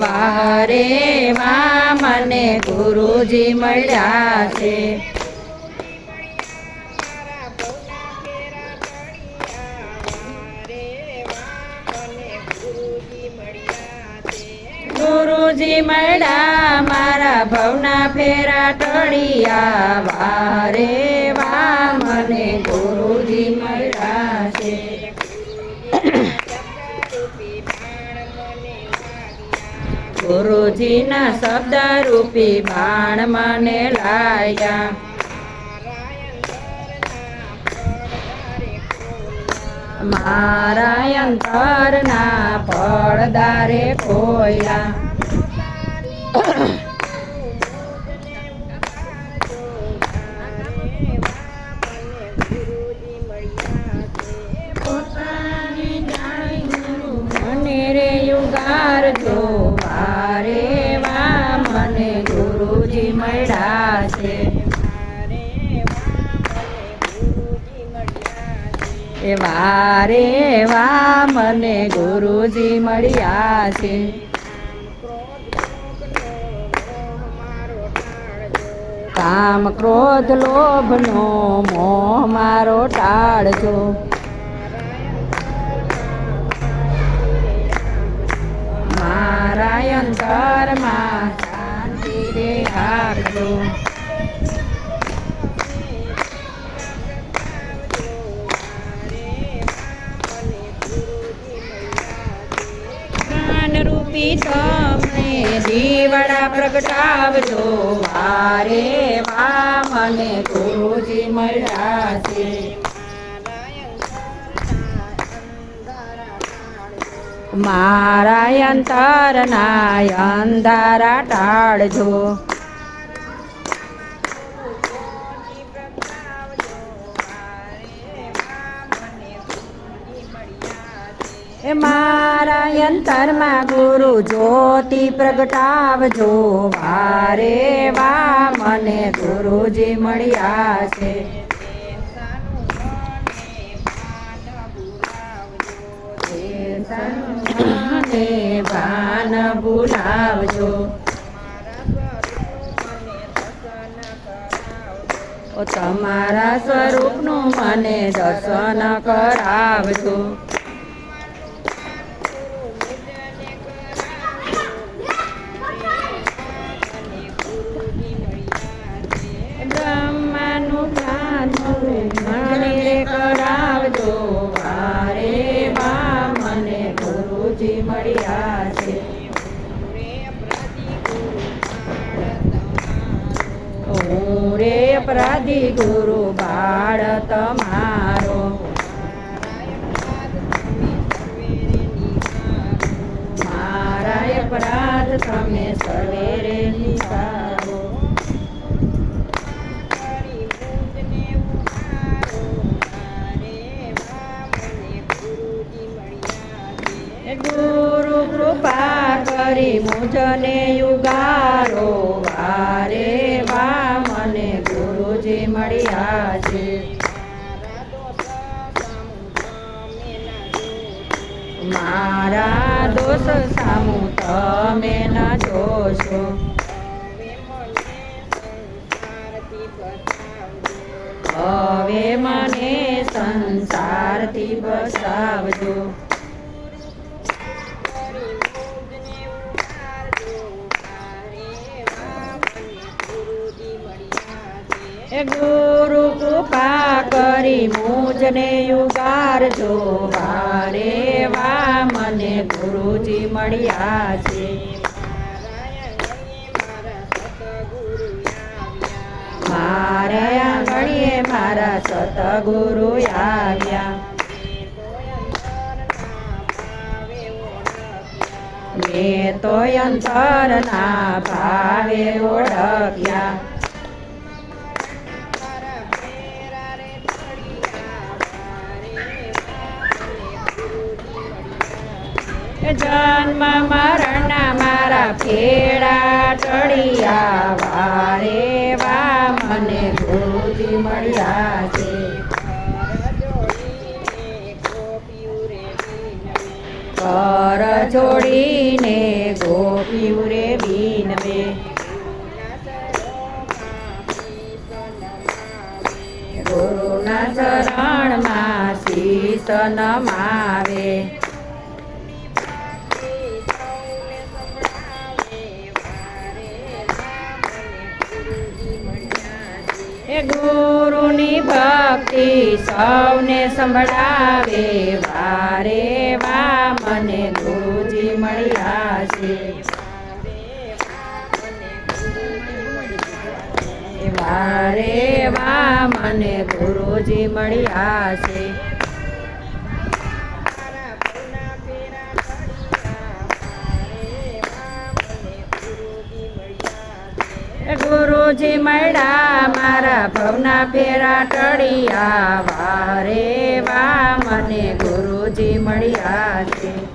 વારે વા મને ગુરુજી મળ્યા છે. ગુરુજી મળ્યા મારા ભવના ફેરા ટળિયા વારે વા મને ગુરુજી ગુરુજીના શબ્દ રૂપી બાણ મને લાયા. મારા અંતરના પડદારે ખોયા. મને રે યુગાર જો એ વારે વા મને ગુરુજી મળ્યા છે. કામ ક્રોધ લોભનો મોહ મારો ટાળજો. પ્રગટાવજો વારે વા મને ગુરુજી મળ્યા છે મારા અંતરના અંધારા ટાળજો. એ મારા યંતરમાં ગુરુ જ્યોતિ પ્રગટાવજો. વારે વા મને ગુરુજી મળ્યા છે. મને ભાન ભૂલાવજો ઓ તમારા સ્વરૂપનું મને દર્શન કરાવજો. ગુરુજી મળ્યા છે. રે અપરાધી ગુરુ બાળ તમારો. મુજને યુગારો વારે વા મને ગુરુજી મળ્યા છે. મારા દોષ સામુ તમે ન જોશો. હવે મને સંસારથી બસાવજો ગુરુ કૃપા કરી મુજને યુગારજો વારે વા મને ગુરુજી મળ્યા છે. મારા આંગણીએ મારા સતગુરુ આવ્યા. મેં તો અંતરના ભાવે ઓળખ્યા. જન્મ મરણના મારા ફેડા ચડિયા વારે વા મને ગુરુજી મળ્યા છે. કર જોડીને ગોપીઓ રે બીનવે ગુરુના ચરણમાં શીશ નમાવે. ગુરુની ભક્તિ સૌને સંભળાવે. વારે વા મને ગુરુજી મળ્યા છે વારે વા મને ગુરુજી મળ્યા છે ગુરુજી મળ્યા મારા ભવના ફેરા ટળિયા વારે વા મને ગુરુજી મળ્યા છે.